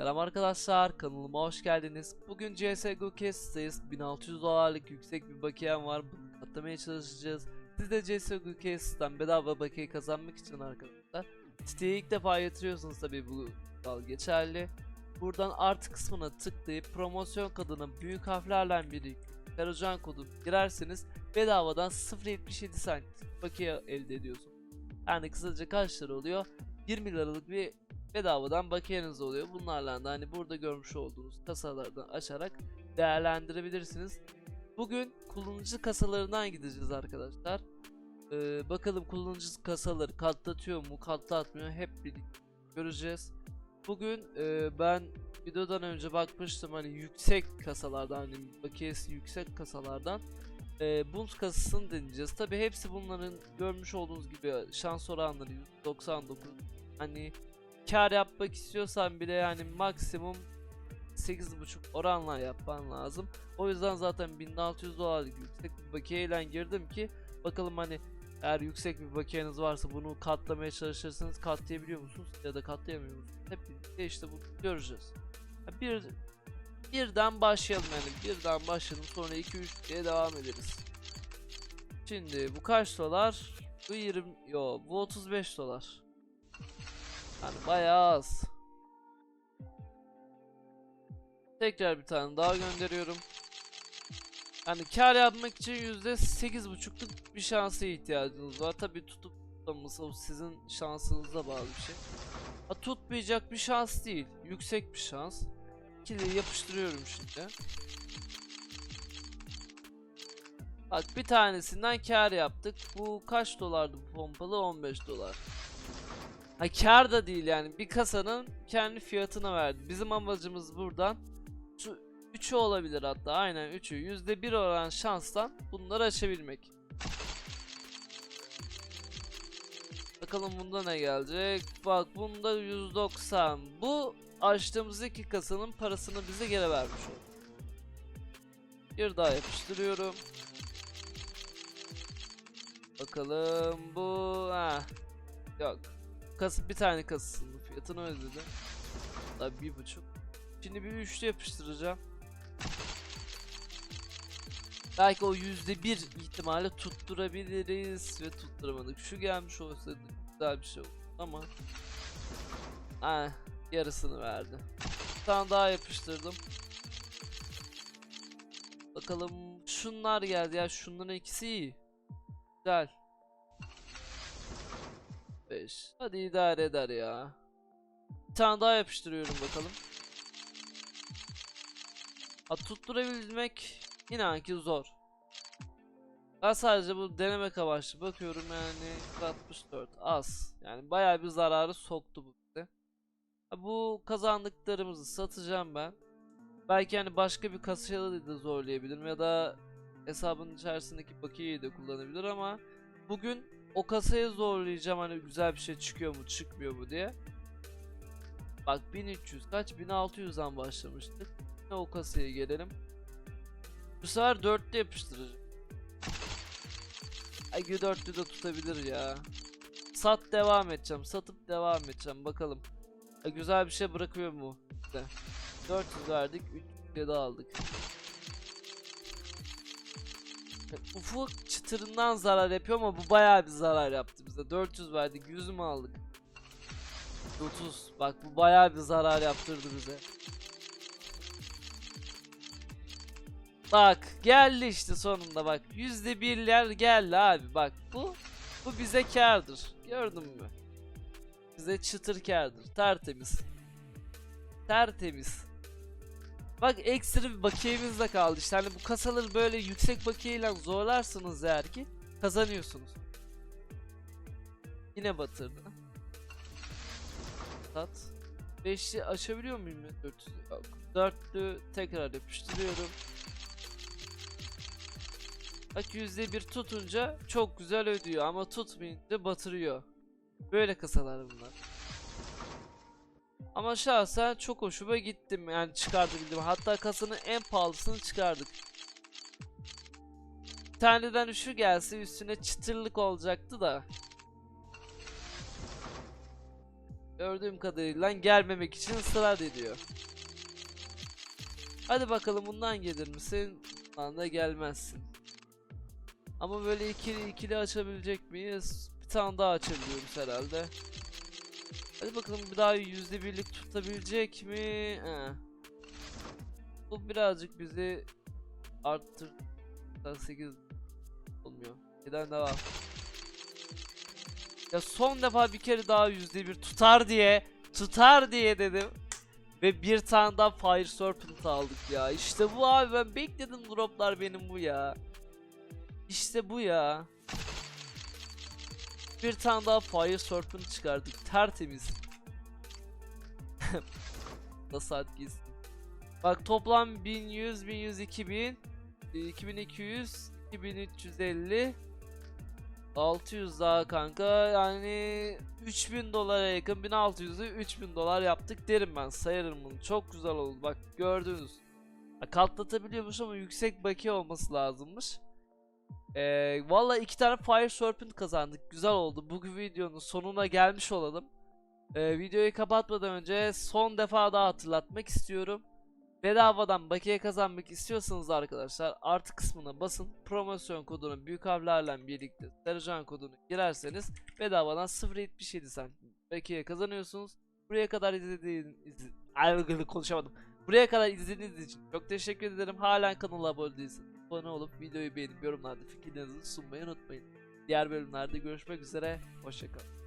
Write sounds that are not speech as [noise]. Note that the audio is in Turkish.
Selam arkadaşlar kanalıma hoş geldiniz. Bugün CSGO Cast'teyiz. 1600 dolarlık yüksek bir bakiyem var. Bunu katlamaya çalışacağız. Siz de CSGO Cast'ten bedava bakiye kazanmak için arkadaşlar. Siteye ilk defa yatırıyorsunuz tabi bu kural geçerli. Buradan artı kısmına tıklayıp promosyon koduna büyük harflerle biri Karacan kodu girerseniz bedavadan 0.77 cent bakiye elde ediyorsunuz. Yani kısaca kaç lira oluyor? 20 liralık bir bedavadan bakiyeniz oluyor. Bunlarla da hani burada görmüş olduğunuz kasalardan açarak değerlendirebilirsiniz. Bugün kullanıcı kasalarından gideceğiz arkadaşlar. Ee, bakalım kullanıcı kasaları katlatıyor mu, katlatmıyor hep birlikte göreceğiz. Bugün e, ben videodan önce bakmıştım hani yüksek kasalardan hani bakiyesi yüksek kasalardan e, Bund kasasını deneyeceğiz. Tabi hepsi bunların görmüş olduğunuz gibi şans oranları 199 hani kar yapmak istiyorsan bile yani maksimum 8.5 oranla yapman lazım. O yüzden zaten 1600 dolarlık yüksek bir bakiyeyle girdim ki bakalım hani eğer yüksek bir bakiyeniz varsa bunu katlamaya çalışırsanız katlayabiliyor musunuz ya da katlayamıyor musunuz? Hep birlikte işte bunu göreceğiz. Bir birden başlayalım yani birden başlayalım sonra 2 3 diye devam ederiz. Şimdi bu kaç dolar? Bu 20 yo bu 35 dolar. Yani bayağı az. Tekrar bir tane daha gönderiyorum. Yani kar yapmak için yüzde sekiz buçukluk bir şansa ihtiyacınız var. Tabi tutup tutmaması o sizin şansınıza bağlı bir şey. Ha, tutmayacak bir şans değil. Yüksek bir şans. İkili yapıştırıyorum şimdi. Bak bir tanesinden kar yaptık. Bu kaç dolardı bu pompalı? 15 dolar. Ha kar da değil yani bir kasanın kendi fiyatına verdi. Bizim amacımız buradan şu 3'ü olabilir hatta aynen 3'ü %1 oran şanstan bunları açabilmek. Bakalım bunda ne gelecek? Bak bunda 190. Bu açtığımız iki kasanın parasını bize geri vermiş oldu. Bir daha yapıştırıyorum. Bakalım bu ha yok Kası bir tane kasasının fiyatını ödedim. Daha bir buçuk. Şimdi bir üçlü yapıştıracağım. Belki o yüzde bir ihtimalle tutturabiliriz ve tutturamadık. Şu gelmiş olsaydı güzel bir şey oldu ama ah, yarısını verdi. Bir tane daha yapıştırdım. Bakalım şunlar geldi ya şunların ikisi iyi. Güzel. 5. Hadi idare eder ya. Bir tane daha yapıştırıyorum bakalım. Ha, tutturabilmek inan ki zor. Ben sadece bu denemek amaçlı bakıyorum yani 64 az. Yani bayağı bir zararı soktu bu bize. Bu kazandıklarımızı satacağım ben. Belki yani başka bir kasayla da zorlayabilirim ya da hesabın içerisindeki bakiyeyi de kullanabilir ama bugün o kasayı zorlayacağım hani güzel bir şey çıkıyor mu çıkmıyor mu diye. Bak 1300 kaç 1600'den başlamıştık. Yine o kasaya gelelim. Bu sefer 4'lü yapıştıracağım. Ay 4'lü de tutabilir ya. Sat devam edeceğim. Satıp devam edeceğim bakalım. Ay, güzel bir şey bırakıyor mu? İşte. 400 verdik 3 daha aldık. Ufuk çıtırından zarar yapıyor ama bu bayağı bir zarar yaptı bize. 400 verdik 100 mü aldık? 30 bak bu bayağı bir zarar yaptırdı bize. Bak geldi işte sonunda bak yüzde birler geldi abi bak bu bu bize kardır gördün mü? Bize çıtır kardır tertemiz. Tertemiz. Bak ekstra bir bakiyemiz de kaldı işte hani bu kasaları böyle yüksek bakiyeyle zorlarsınız eğer ki kazanıyorsunuz. Yine batırdı. Sat. 5'li açabiliyor muyum ya? 400 yok. 4'lü tekrar yapıştırıyorum. Bak %1 tutunca çok güzel ödüyor ama tutmayınca batırıyor. Böyle kasalar bunlar. Ama şahsen çok hoşuma gittim yani çıkartabildim. Hatta kasanın en pahalısını çıkardık. Bir taneden şu gelse üstüne çıtırlık olacaktı da. gördüğüm kadarıyla gelmemek için ısrar ediyor. Hadi bakalım bundan gelir misin? Bundan da gelmezsin. Ama böyle ikili ikili açabilecek miyiz? Bir tane daha açabiliyoruz herhalde. Hadi bakalım bir daha yüzde birlik tutabilecek mi? He. Bu birazcık bizi arttır. 8 olmuyor. Neden devam? Ya son defa bir kere daha yüzde bir tutar diye tutar diye dedim. Ve bir tane daha Fire Serpent aldık ya. İşte bu abi ben bekledim droplar benim bu ya. İşte bu ya. Bir tane daha Fire Serpent çıkardık. Tertemiz. [laughs] da saat gitsin. Bak toplam 1100, 1100, 2000, e, 2200, 2350, 600 daha kanka. Yani 3000 dolara yakın 1600'ü 3000 dolar yaptık derim ben. Sayarım bunu. Çok güzel oldu. Bak gördünüz. Katlatabiliyormuş ama yüksek bakiye olması lazımmış ee, Valla iki tane Fire Serpent kazandık güzel oldu bu videonun sonuna gelmiş olalım Ee, Videoyu kapatmadan önce son defa daha hatırlatmak istiyorum Bedavadan bakiye kazanmak istiyorsanız arkadaşlar artı kısmına basın. Promosyon kodunu büyük harflerle birlikte Sarıcan kodunu girerseniz bedavadan 0.77 cent bakiye kazanıyorsunuz. Buraya kadar izlediğiniz izle, Ay, konuşamadım. Buraya kadar izlediğiniz için çok teşekkür ederim. Halen kanala abone değilseniz abone olup videoyu beğenip yorumlarda fikirlerinizi sunmayı unutmayın. Diğer bölümlerde görüşmek üzere. Hoşçakalın.